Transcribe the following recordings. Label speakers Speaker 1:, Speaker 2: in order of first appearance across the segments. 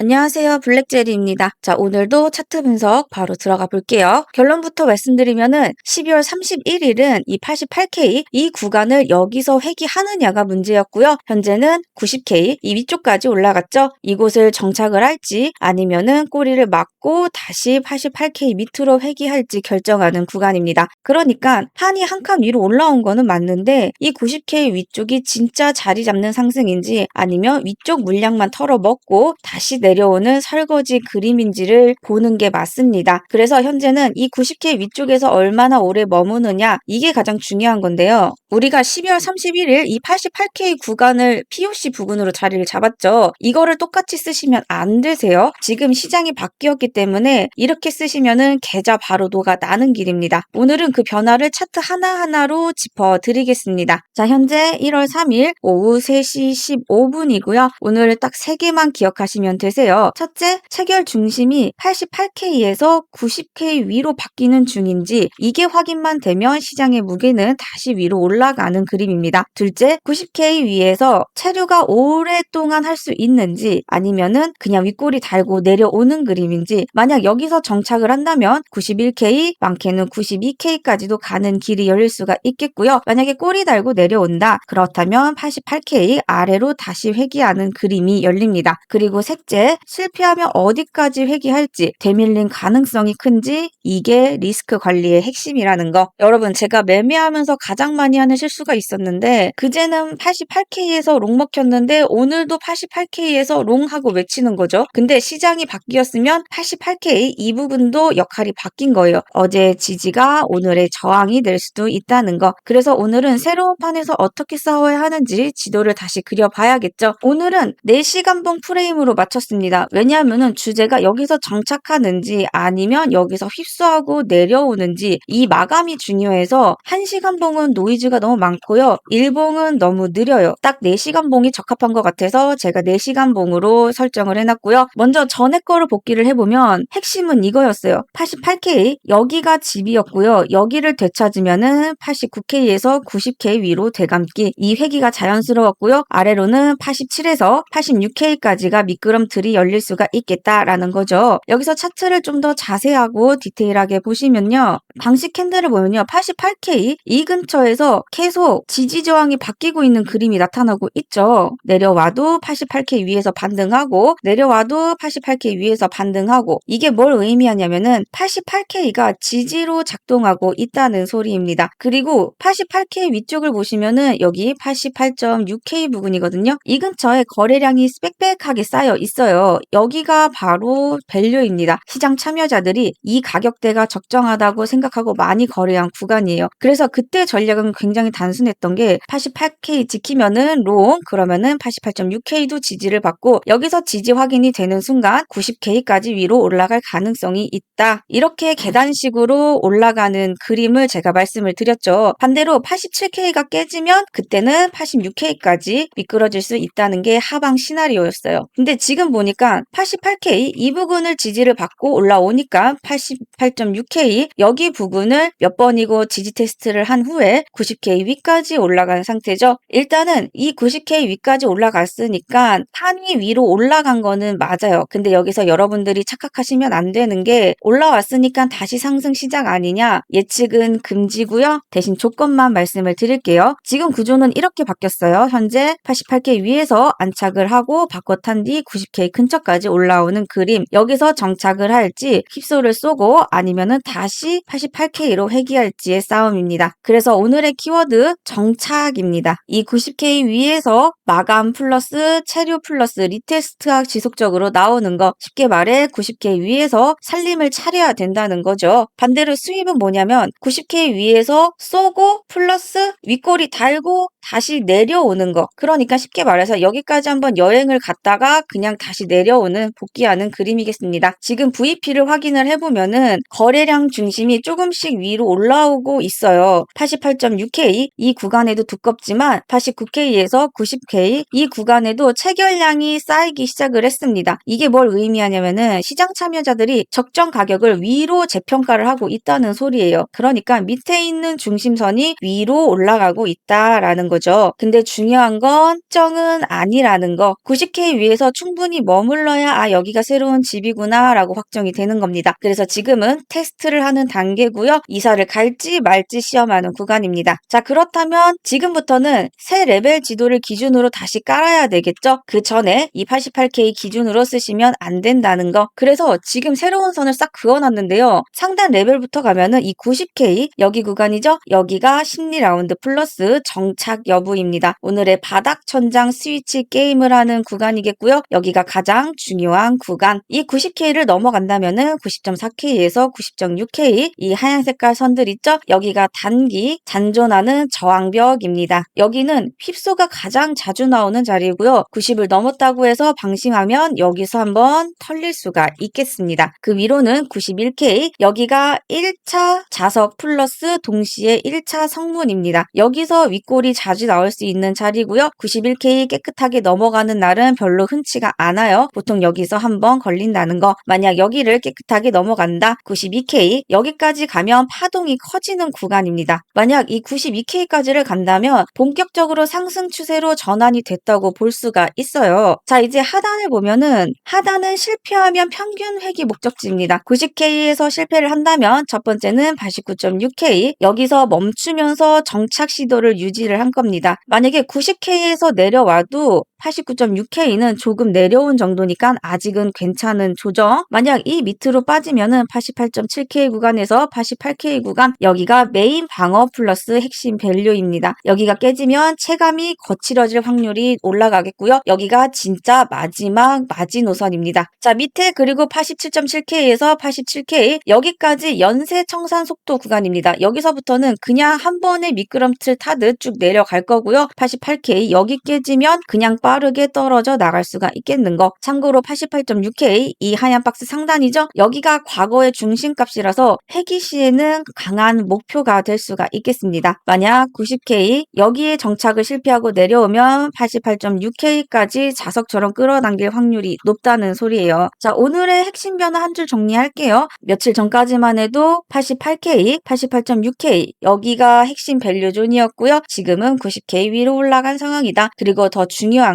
Speaker 1: 안녕하세요. 블랙제리입니다. 자, 오늘도 차트 분석 바로 들어가 볼게요. 결론부터 말씀드리면은 12월 31일은 이 88K 이 구간을 여기서 회귀하느냐가 문제였고요. 현재는 90K 이 위쪽까지 올라갔죠. 이곳을 정착을 할지 아니면은 꼬리를 막고 다시 88K 밑으로 회귀할지 결정하는 구간입니다. 그러니까 한이 한 칸 위로 올라온 거는 맞는데 이 90K 위쪽이 진짜 자리 잡는 상승인지 아니면 위쪽 물량만 털어먹고 다시 내 려오는 설거지 그림인지를 보는 게 맞습니다. 그래서 현재는 이 90K 위쪽에서 얼마나 오래 머무느냐 이게 가장 중요한 건데요. 우리가 12월 31일 이 88K 구간을 POC 부근으로 자리를 잡았죠. 이거를 똑같이 쓰시면 안 되세요. 지금 시장이 바뀌었기 때문에 이렇게 쓰시면은 계좌 바로 도가 나는 길입니다. 오늘은 그 변화를 차트 하나하나로 짚어 드리겠습니다. 자, 현재 1월 3일 오후 3시 15분이고요. 오늘 딱 3개만 기억하시면 되세요. 첫째, 체결 중심이 88K에서 90K 위로 바뀌는 중인지 이게 확인만 되면 시장의 무게는 다시 위로 올라 가는 그림입니다. 둘째, 90K 위에서 체류가 오랫동안 할 수 있는지 아니면은 그냥 윗골이 달고 내려오는 그림인지 만약 여기서 정착을 한다면 91K, 많게는 92K까지도 가는 길이 열릴 수가 있겠고요. 만약에 꼬리 달고 내려온다. 그렇다면 88K 아래로 다시 회귀하는 그림이 열립니다. 그리고 셋째, 실패하면 어디까지 회귀할지 되밀린 가능성이 큰지 이게 리스크 관리의 핵심이라는 거. 여러분 제가 매매하면서 가장 많이 하는 실수가 있었는데 그제는 88K에서 롱 먹혔는데 오늘도 88K에서 롱 하고 외치는 거죠. 근데 시장이 바뀌었으면 88K 이 부분도 역할이 바뀐 거예요. 어제 지지가 오늘의 저항이 될 수도 있다는 거. 그래서 오늘은 새로운 판에서 어떻게 싸워야 하는지 지도를 다시 그려봐야겠죠. 오늘은 4시간봉 프레임으로. 있습니다. 왜냐하면 주제가 여기서 정착하는지 아니면 여기서 휩수하고 내려오는지 이 마감이 중요해서 1시간 봉은 노이즈가 너무 많고요. 1봉은 너무 느려요. 딱 4시간 봉이 적합한 것 같아서 제가 4시간 봉으로 설정을 해놨고요. 먼저 전에 거를 복귀를 해보면 핵심은 이거였어요. 88K 여기가 집이었고요. 여기를 되찾으면은 89K에서 90K 위로 되감기 이 회기가 자연스러웠고요. 아래로는 87에서 86K까지가 미끄럼틀이 열릴 수가 있겠다라는 거죠. 여기서 차트를 좀 더 자세하고 디테일하게 보시면요. 방식 캔들을 보면요. 88K 이 근처에서 계속 지지 저항이 바뀌고 있는 그림이 나타나고 있죠. 내려와도 88K 위에서 반등하고 내려와도 88K 위에서 반등하고 이게 뭘 의미하냐면은 88K가 지지로 작동하고 있다는 소리입니다. 그리고 88K 위쪽을 보시면은 여기 88.6K 부근이거든요. 이 근처에 거래량이 빽빽하게 쌓여 있어요. 여기가 바로 밸류입니다. 시장 참여자들이 이 가격대가 적정하다고 생각하고 많이 거래한 구간이에요. 그래서 그때 전략은 굉장히 단순했던 게 88K 지키면은 롱 그러면은 88.6K도 지지를 받고 여기서 지지 확인이 되는 순간 90K까지 위로 올라갈 가능성이 있다. 이렇게 계단식으로 올라가는 그림을 제가 말씀을 드렸죠. 반대로 87K가 깨지면 그때는 86K까지 미끄러질 수 있다는 게 하방 시나리오였어요. 근데 지금 보니 보니까 88K 이 부분을 지지를 받고 올라오니까 88.6K 여기 부분을 몇 번이고 지지 테스트를 한 후에 90K 위까지 올라간 상태죠. 일단은 이 90K 위까지 올라갔으니까 탄위 위로 올라간 거는 맞아요. 근데 여기서 여러분들이 착각하시면 안 되는 게 올라왔으니까 다시 상승 시작 아니냐 예측은 금지고요. 대신 조건만 말씀을 드릴게요. 지금 구조는 이렇게 바뀌었어요. 현재 88K 위에서 안착을 하고 바꿔 탄 뒤 90K 근처까지 올라오는 그림 여기서 정착을 할지 힙소를 쏘고 아니면은 다시 88K로 회귀할지의 싸움입니다. 그래서 오늘의 키워드 정착입니다. 이 90K 위에서 마감 플러스 체류 플러스 리테스트가 지속적으로 나오는 거 쉽게 말해 90K 위에서 살림을 차려야 된다는 거죠. 반대로 수입은 뭐냐면 90K 위에서 쏘고 플러스 윗골이 달고 다시 내려오는 거. 그러니까 쉽게 말해서 여기까지 한번 여행을 갔다가 그냥 다시 내려오는 복귀하는 그림이겠습니다. 지금 VP를 확인을 해보면은 거래량 중심이 조금씩 위로 올라오고 있어요. 88.6K 이 구간에도 두껍지만 89K에서 90K 이 구간에도 체결량이 쌓이기 시작을 했습니다. 이게 뭘 의미하냐면은 시장 참여자들이 적정 가격을 위로 재평가를 하고 있다는 소리예요. 그러니까 밑에 있는 중심선이 위로 올라가고 있다라는 거죠. 거죠. 근데 중요한 건 정은 아니라는 거. 90K 위에서 충분히 머물러야 아 여기가 새로운 집이구나 라고 확정이 되는 겁니다. 그래서 지금은 테스트를 하는 단계고요. 이사를 갈지 말지 시험하는 구간입니다. 자 그렇다면 지금부터는 새 레벨 지도를 기준으로 다시 깔아야 되겠죠? 그 전에 이 88K 기준으로 쓰시면 안 된다는 거. 그래서 지금 새로운 선을 싹 그어놨는데요. 상단 레벨부터 가면은 이 90K 여기 구간이죠? 여기가 심리 라운드 플러스 정착 여부입니다. 오늘의 바닥 천장 스위치 게임을 하는 구간이겠고요. 여기가 가장 중요한 구간. 이 90K를 넘어간다면은 90.4K에서 90.6K 이 하얀 색깔 선들 있죠? 여기가 단기 잔존하는 저항벽입니다. 여기는 휩소가 가장 자주 나오는 자리고요. 90을 넘었다고 해서 방심하면 여기서 한번 털릴 수가 있겠습니다. 그 위로는 91K 여기가 1차 자석 플러스 동시에 1차 성문입니다. 여기서 윗골이 자주 나올 수 있는 자리고요. 91K 깨끗하게 넘어가는 날은 별로 흔치가 않아요. 보통 여기서 한번 걸린다는 거. 만약 여기를 깨끗하게 넘어간다. 92K 여기까지 가면 파동이 커지는 구간입니다. 만약 이 92K까지를 간다면 본격적으로 상승 추세로 전환이 됐다고 볼 수가 있어요. 자 이제 하단을 보면은 하단은 실패하면 평균 회귀 목적지입니다. 90K에서 실패를 한다면 첫 번째는 89.6K 여기서 멈추면서 정착 시도를 유지를 한 겁니다. 만약에 90K에서 내려와도 89.6K는 조금 내려온 정도니까 아직은 괜찮은 조정. 만약 이 밑으로 빠지면은 88.7K 구간에서 88K 구간 여기가 메인 방어 플러스 핵심 밸류입니다. 여기가 깨지면 체감이 거칠어질 확률이 올라가겠고요. 여기가 진짜 마지막 마지노선입니다. 자 밑에 그리고 87.7K에서 87K 여기까지 연쇄 청산 속도 구간입니다. 여기서부터는 그냥 한 번에 미끄럼틀 타듯 쭉 내려갈 거고요. 88K 여기 깨지면 그냥 빠 르게 떨어져 나갈 수가 있겠는 거. 참고로 88.6K 이 하얀 박스 상단이죠. 여기가 과거의 중심값이라서 회기 시에는 강한 목표가 될 수가 있겠습니다. 만약 90K 여기에 정착을 실패하고 내려오면 88.6K까지 자석처럼 끌어당길 확률이 높다는 소리예요. 자 오늘의 핵심 변화 한 줄 정리할게요. 며칠 전까지만 해도 88K, 88.6K 여기가 핵심 밸류 존이었고요. 지금은 90K 위로 올라간 상황이다. 그리고 더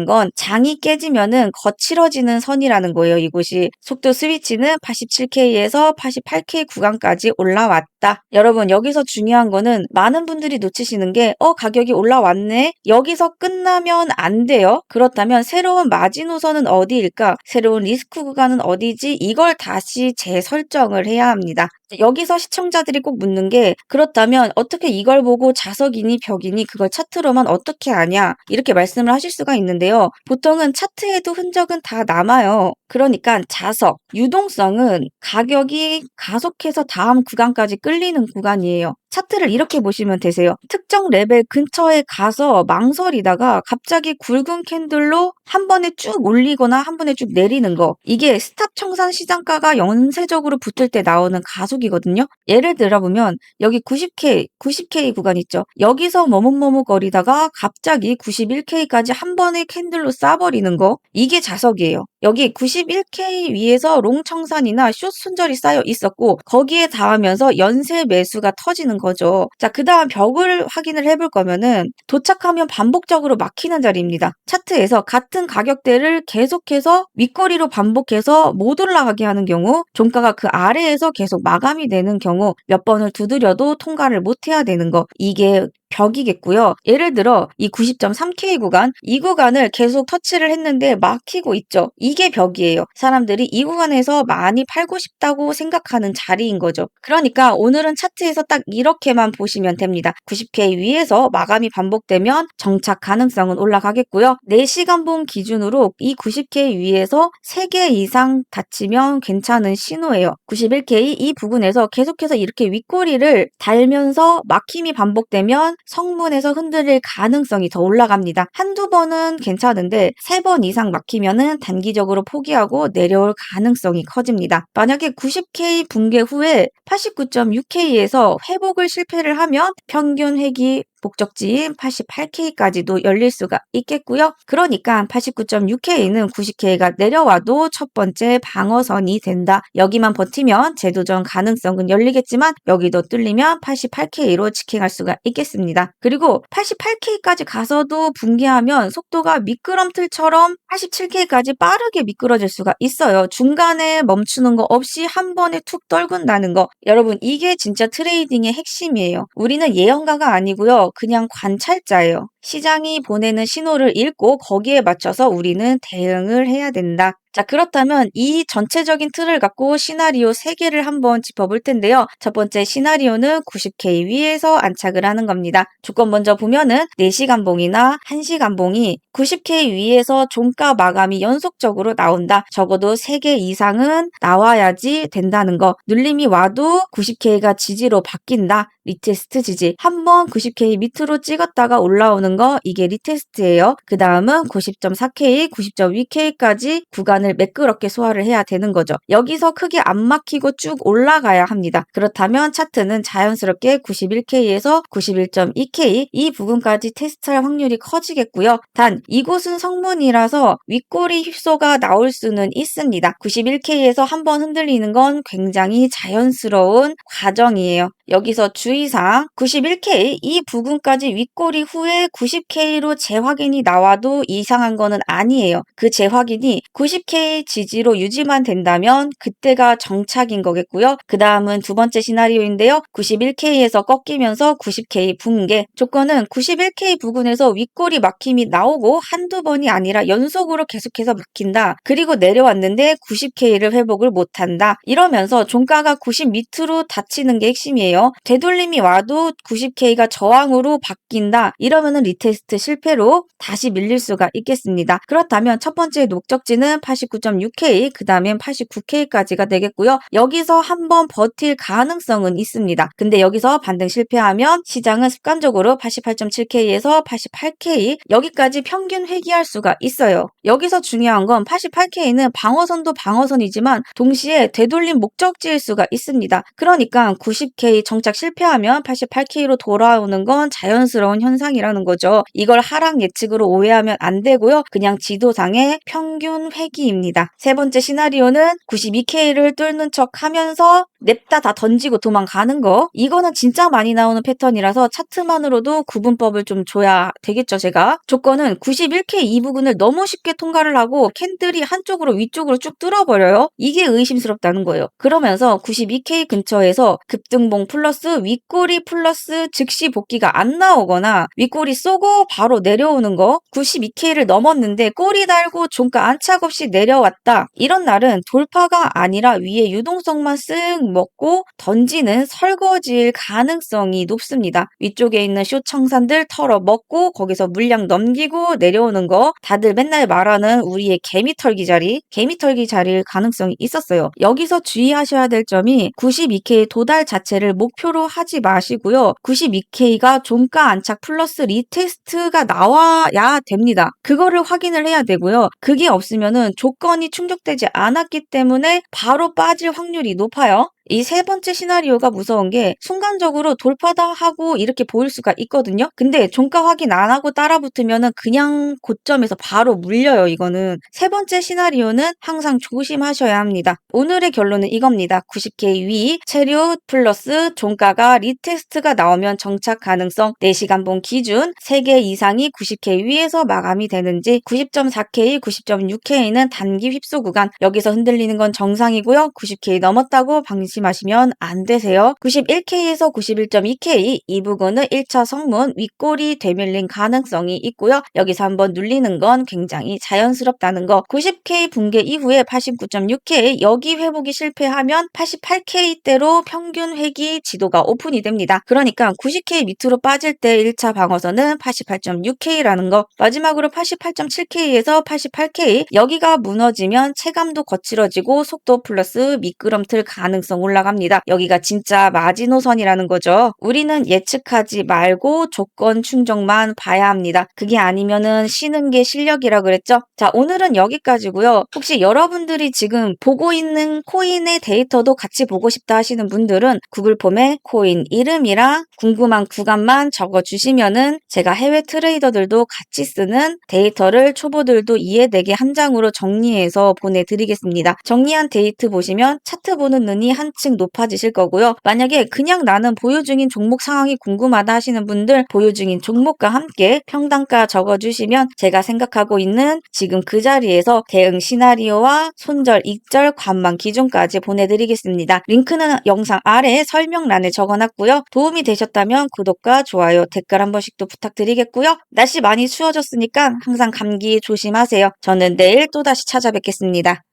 Speaker 1: 중요한 건 장이 깨지면은 거칠어지는 선이라는 거예요. 이곳이 속도 스위치는 87K에서 88K 구간까지 올라왔다. 여러분 여기서 중요한 거는 많은 분들이 놓치시는 게 어 가격이 올라왔네. 여기서 끝나면 안 돼요. 그렇다면 새로운 마지노선은 어디일까? 새로운 리스크 구간은 어디지? 이걸 다시 재설정을 해야 합니다. 여기서 시청자들이 꼭 묻는 게 그렇다면 어떻게 이걸 보고 자석이니 벽이니 그걸 차트로만 어떻게 아냐 이렇게 말씀을 하실 수가 있는데요. 보통은 차트에도 흔적은 다 남아요. 그러니까 자석, 유동성은 가격이 가속해서 다음 구간까지 끌리는 구간이에요. 차트를 이렇게 보시면 되세요. 특정 레벨 근처에 가서 망설이다가 갑자기 굵은 캔들로 한 번에 쭉 올리거나 한 번에 쭉 내리는 거. 이게 스탑 청산 시장가가 연쇄적으로 붙을 때 나오는 가속이거든요. 예를 들어 보면 여기 90K, 90K 구간 있죠. 여기서 머뭇머뭇거리다가 갑자기 91K까지 한 번에 캔들로 쏴버리는 거. 이게 자석이에요. 여기 91K 위에서 롱 청산이나 숏 순절이 쌓여 있었고 거기에 닿으면서 연쇄 매수가 터지는 거죠. 자, 그 다음 벽을 확인을 해볼 거면은 도착하면 반복적으로 막히는 자리입니다. 차트에서 같은 가격대를 계속해서 윗거리로 반복해서 못 올라가게 하는 경우 종가가 그 아래에서 계속 마감이 되는 경우 몇 번을 두드려도 통과를 못 해야 되는 거 이게 벽이겠고요. 예를 들어 이 90.3K 구간 이 구간을 계속 터치를 했는데 막히고 있죠. 이게 벽이에요. 사람들이 이 구간에서 많이 팔고 싶다고 생각하는 자리인 거죠. 그러니까 오늘은 차트에서 딱 이렇게만 보시면 됩니다. 90K 위에서 마감이 반복되면 정착 가능성은 올라가겠고요. 4시간 봉 기준으로 이 90K 위에서 3개 이상 닫히면 괜찮은 신호예요. 91K 이 부분에서 계속해서 이렇게 윗꼬리를 달면서 막힘이 반복되면 성문에서 흔들릴 가능성이 더 올라갑니다. 한두 번은 괜찮은데 세 번 이상 막히면은 단기적으로 포기하고 내려올 가능성이 커집니다. 만약에 90K 붕괴 후에 89.6K에서 회복을 실패를 하면 평균 회기 목적지인 88K까지도 열릴 수가 있겠고요. 그러니까 89.6K는 90K가 내려와도 첫 번째 방어선이 된다. 여기만 버티면 재도전 가능성은 열리겠지만 여기도 뚫리면 88K로 직행할 수가 있겠습니다. 그리고 88K까지 가서도 붕괴하면 속도가 미끄럼틀처럼 87K까지 빠르게 미끄러질 수가 있어요. 중간에 멈추는 거 없이 한 번에 툭 떨군다는 거. 여러분 이게 진짜 트레이딩의 핵심이에요. 우리는 예언가가 아니고요. 그냥 관찰자예요. 시장이 보내는 신호를 읽고 거기에 맞춰서 우리는 대응을 해야 된다. 자, 그렇다면 이 전체적인 틀을 갖고 시나리오 3개를 한번 짚어볼 텐데요. 첫 번째 시나리오는 90K 위에서 안착을 하는 겁니다. 조건 먼저 보면은 4시간 봉이나 1시간 봉이 90K 위에서 종가 마감이 연속적으로 나온다. 적어도 3개 이상은 나와야지 된다는 거. 눌림이 와도 90K가 지지로 바뀐다. 리테스트 지지. 한번 90K 밑으로 찍었다가 올라오는 거 이게 리테스트예요. 그 다음은 90.4K, 90.2K까지 구간을 매끄럽게 소화를 해야 되는 거죠. 여기서 크게 안 막히고 쭉 올라가야 합니다. 그렇다면 차트는 자연스럽게 91K에서 91.2K 이 부분까지 테스트할 확률이 커지겠고요. 단 이곳은 성문이라서 윗꼬리 휩소가 나올 수는 있습니다. 91K에서 한번 흔들리는 건 굉장히 자연스러운 과정이에요. 여기서 주의사항 91K 이 부근까지 윗꼬리 후에 90K로 재확인이 나와도 이상한 거는 아니에요. 그 재확인이 90K 지지로 유지만 된다면 그때가 정착인 거겠고요. 그 다음은 두 번째 시나리오인데요. 91K에서 꺾이면서 90K 붕괴 조건은 91K 부근에서 윗꼬리 막힘이 나오고 한두 번이 아니라 연속으로 계속해서 막힌다. 그리고 내려왔는데 90K를 회복을 못한다. 이러면서 종가가 90 밑으로 닫히는 게 핵심이에요. 되돌림이 와도 90K가 저항으로 바뀐다. 이러면은 리테스트 실패로 다시 밀릴 수가 있겠습니다. 그렇다면 첫 번째 목적지는 89.6K, 그 다음엔 89K까지가 되겠고요. 여기서 한번 버틸 가능성은 있습니다. 근데 여기서 반등 실패하면 시장은 습관적으로 88.7K에서 88K 여기까지 평균 회귀할 수가 있어요. 여기서 중요한 건 88K는 방어선도 방어선이지만 동시에 되돌림 목적지일 수가 있습니다. 그러니까 90K 정착 실패하면 88K로 돌아오는 건 자연스러운 현상이라는 거죠. 이걸 하락 예측으로 오해하면 안 되고요. 그냥 지도상의 평균 회귀입니다. 세 번째 시나리오는 92K를 뚫는 척 하면서 냅다 다 던지고 도망가는 거. 이거는 진짜 많이 나오는 패턴이라서 차트만으로도 구분법을 좀 줘야 되겠죠, 제가. 조건은 91K 이 부분을 너무 쉽게 통과를 하고 캔들이 한쪽으로 위쪽으로 쭉 뚫어버려요. 이게 의심스럽다는 거예요. 그러면서 92K 근처에서 급등봉 플러스 윗꼬리 플러스 즉시 복귀가 안 나오거나 윗꼬리 쏘고 바로 내려오는 거 92K를 넘었는데 꼬리 달고 종가 안착 없이 내려왔다. 이런 날은 돌파가 아니라 위에 유동성만 쓱 먹고 던지는 설거지일 가능성이 높습니다. 위쪽에 있는 쇼 청산들 털어 먹고 거기서 물량 넘기고 내려오는 거 다들 맨날 말하는 우리의 개미털기 자리 개미털기 자리일 가능성이 있었어요. 여기서 주의하셔야 될 점이 92K 도달 자체를 목표로 하지 마시고요. 92K가 종가 안착 플러스 리테스트가 나와야 됩니다. 그거를 확인을 해야 되고요. 그게 없으면은 조건이 충족되지 않았기 때문에 바로 빠질 확률이 높아요. 이 세 번째 시나리오가 무서운 게 순간적으로 돌파다 하고 이렇게 보일 수가 있거든요. 근데 종가 확인 안 하고 따라붙으면은 그냥 고점에서 바로 물려요. 이거는 세 번째 시나리오는 항상 조심하셔야 합니다. 오늘의 결론은 이겁니다. 90K 위 체류 플러스 종가가 리테스트가 나오면 정착 가능성 4시간 봉 기준 3개 이상이 90K 위에서 마감이 되는지 90.4K, 90.6K는 단기 휩소 구간 여기서 흔들리는 건 정상이고요. 90K 넘었다고 방심 조심하시면 안 되세요. 91K에서 91.2K 이 부분은 1차 성문 윗골이 되밀린 가능성이 있고요. 여기서 한번 눌리는 건 굉장히 자연스럽다는 거. 90K 붕괴 이후에 89.6K 여기 회복이 실패하면 88K대로 평균 회기 지도가 오픈이 됩니다. 그러니까 90K 밑으로 빠질 때 1차 방어선은 88.6K라는 거. 마지막으로 88.7K에서 88K 여기가 무너지면 체감도 거칠어지고 속도 플러스 미끄럼틀 가능성 올라갑니다. 여기가 진짜 마지노선이라는 거죠. 우리는 예측하지 말고 조건 충족만 봐야 합니다. 그게 아니면은 쉬는 게 실력이라 그랬죠? 자, 오늘은 여기까지고요. 혹시 여러분들이 지금 보고 있는 코인의 데이터도 같이 보고 싶다 하시는 분들은 구글 폼에 코인 이름이랑 궁금한 구간만 적어 주시면은 제가 해외 트레이더들도 같이 쓰는 데이터를 초보들도 이해되게 한 장으로 정리해서 보내 드리겠습니다. 정리한 데이트 보시면 차트 보는 눈이 한층 높아지실 거고요. 만약에 그냥 나는 보유 중인 종목 상황이 궁금하다 하시는 분들 보유 중인 종목과 함께 평단가 적어주시면 제가 생각하고 있는 지금 그 자리에서 대응 시나리오와 손절, 익절, 관망 기준까지 보내드리겠습니다. 링크는 영상 아래 설명란에 적어놨고요. 도움이 되셨다면 구독과 좋아요, 댓글 한 번씩 또 부탁드리겠고요. 날씨 많이 추워졌으니까 항상 감기 조심하세요. 저는 내일 또다시 찾아뵙겠습니다.